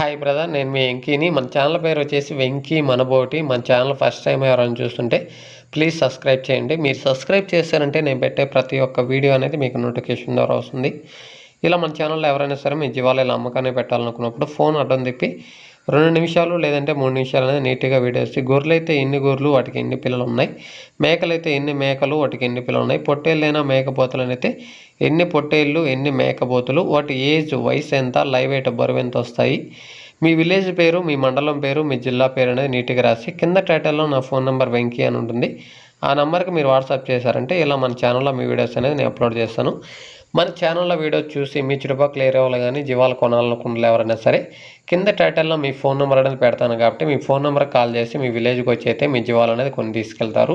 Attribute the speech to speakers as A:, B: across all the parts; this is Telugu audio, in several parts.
A: హాయ్ బ్రదర్ నేను మీ వెంకీని. మన ఛానల్ పేరు వచ్చేసి వెంకీ మనబోటి. మన ఛానల్ ఫస్ట్ టైం ఎవరైనా చూస్తుంటే ప్లీజ్ సబ్స్క్రైబ్ చేయండి. మీరు సబ్స్క్రైబ్ చేశారంటే నేను పెట్టే ప్రతి ఒక్క వీడియో అనేది మీకు నోటిఫికేషన్ ద్వారా వస్తుంది. ఇలా మన ఛానల్లో ఎవరైనా సరే మీ జీవాలు ఇలా అమ్మకాన్ని పెట్టాలనుకున్నప్పుడు ఫోన్ అడ్డం తిప్పి రెండు నిమిషాలు లేదంటే మూడు నిమిషాలు అనేది నీట్గా వీడేసి గొర్రెలు అయితే ఎన్ని గొర్రెలు వాటికి ఎన్ని పిల్లలు ఉన్నాయి మేకలు అయితే ఎన్ని మేకలు వాటికి ఎన్ని పిల్లలు ఉన్నాయి పొట్టేళ్ళైనా మేకపోతలు అయితే ఎన్ని పొట్టేళ్ళు ఎన్ని మేకపోతులు వాటి ఏజ్ వయసు ఎంత లైవ్ ఎయిట్ బరువు ఎంత వస్తాయి? మీ విలేజ్ పేరు మీ మండలం పేరు మీ జిల్లా పేరు అనేది నీట్గా రాసి కింద టైటిల్లో నా ఫోన్ నెంబర్ వెంకీ అని ఉంటుంది. ఆ నెంబర్కి మీరు వాట్సాప్ చేశారంటే ఇలా మన ఛానల్లో మీ వీడియోస్ అనేది నేను అప్లోడ్ చేస్తాను. మన ఛానల్లో వీడియో చూసి మీ చుట్టుపక్కల ఏరియా వాళ్ళు కానీ జీవాలు కొనాలనుకున్న ఎవరైనా సరే కింద టైటిల్లో మీ ఫోన్ నెంబర్ అనేది పెడతాను కాబట్టి మీ ఫోన్ నెంబర్ కాల్ చేసి మీ విలేజ్కి వచ్చి అయితే మీ జీవాలు అనేది కొన్ని తీసుకెళ్తారు.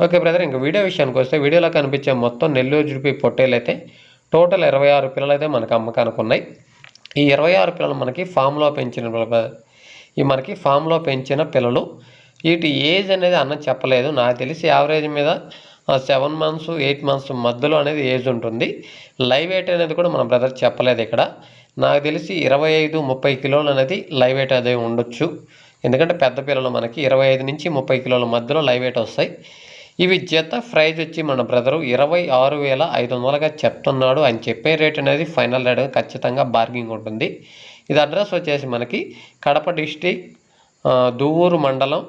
A: ఓకే బ్రదర్ ఇంకా వీడియో విషయానికి వస్తే వీడియోలో కనిపించే మొత్తం నెల్లూరు జుడిపి పొట్టేలు అయితే టోటల్ ఇరవై ఆరు పిల్లలు అయితే మనకు అమ్మకానికి ఉన్నాయి. ఈ ఇరవై ఆరు పిల్లలు మనకి ఫామ్లో పెంచిన ఈ మనకి ఫామ్లో పెంచిన పిల్లలు వీటి ఏజ్ అనేది అన్న చెప్పలేదు. నాకు తెలిసి యావరేజ్ మీద సెవెన్ మంత్స్ ఎయిట్ మంత్స్ మధ్యలో అనేది ఏజ్ ఉంటుంది. లైవ్ వెయిట్ అనేది కూడా మన బ్రదర్ చెప్పలేదు ఇక్కడ. నాకు తెలిసి ఇరవై ఐదు ముప్పై కిలోలు అనేది లైవ్ వెయిట్ అదే ఉండొచ్చు. ఎందుకంటే పెద్ద పిల్లలు మనకి ఇరవై ఐదు నుంచి ముప్పై కిలోల మధ్యలో లైవ్ వెయిట్ వస్తాయి. ఇవి జత ప్రైజ్ వచ్చి మన బ్రదరు ఇరవై ఆరు వేల ఐదు వందలుగా చెప్తున్నాడు అని చెప్పే రేట్ అనేది ఫైనల్ రేట్ ఖచ్చితంగా బార్గింగ్ ఉంటుంది. ఇది అడ్రస్ వచ్చేసి మనకి కడప డిస్టిక్ దువ్వూరు మండలం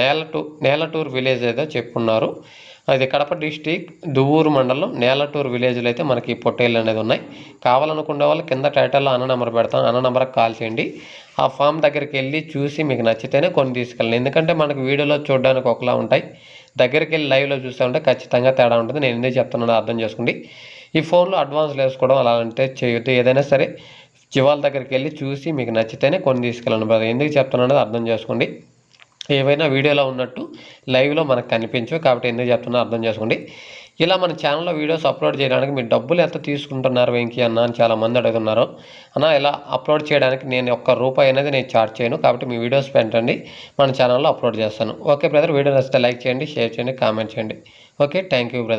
A: నేలటూ నేలటూరు విలేజ్ ఏదో చెప్పున్నారు. అది కడప డిస్టిక్ దువ్వూరు మండలం నేలటూరు విలేజ్లో అయితే మనకి పొట్టేళ్ళు అనేది ఉన్నాయి. కావాలనుకునే వాళ్ళు కింద టైటిల్లో అన్న నెంబర్ పెడతాను అన్న నెంబర్కి కాల్ చేయండి. ఆ ఫామ్ దగ్గరికి వెళ్ళి చూసి మీకు నచ్చితేనే కొన్ని తీసుకెళ్ళండి. ఎందుకంటే మనకు వీడియోలో చూడడానికి ఒకలా ఉంటాయి. దగ్గరికి వెళ్ళి లైవ్లో చూస్తూ ఉంటే ఖచ్చితంగా తేడా ఉంటుంది. నేను ఎందుకు చెప్తున్నానో అర్థం చేసుకోండి. ఈ ఫోన్లో అడ్వాన్స్ వేసుకోవడం అలా అంటే చేయొద్దు. ఏదైనా సరే జీవాల దగ్గరికి వెళ్ళి చూసి మీకు నచ్చితేనే కొన్ని తీసుకెళ్ళండి బ్రదర్. ఎందుకు చెప్తున్నానో అర్థం చేసుకోండి. ఏవైనా వీడియోలో ఉన్నట్టు లైవ్లో మనకు కనిపించవు. కాబట్టి ఎందుకు చెప్తున్నా అర్థం చేసుకోండి. ఇలా మన ఛానల్లో వీడియోస్ అప్లోడ్ చేయడానికి మీరు డబ్బులు ఎంత తీసుకుంటున్నారు వెంకీ అన్న అని చాలామంది అడుగుతున్నారు. అన్న ఇలా అప్లోడ్ చేయడానికి నేను ఒక్క రూపాయి అనేది నేను చార్జ్ చేయను. కాబట్టి మీ వీడియోస్ పెట్టండి మన ఛానల్లో అప్లోడ్ చేస్తాను. ఓకే బ్రదర్ వీడియో నచ్చితే లైక్ చేయండి షేర్ చేయండి కామెంట్ చేయండి. Okay thank you brother.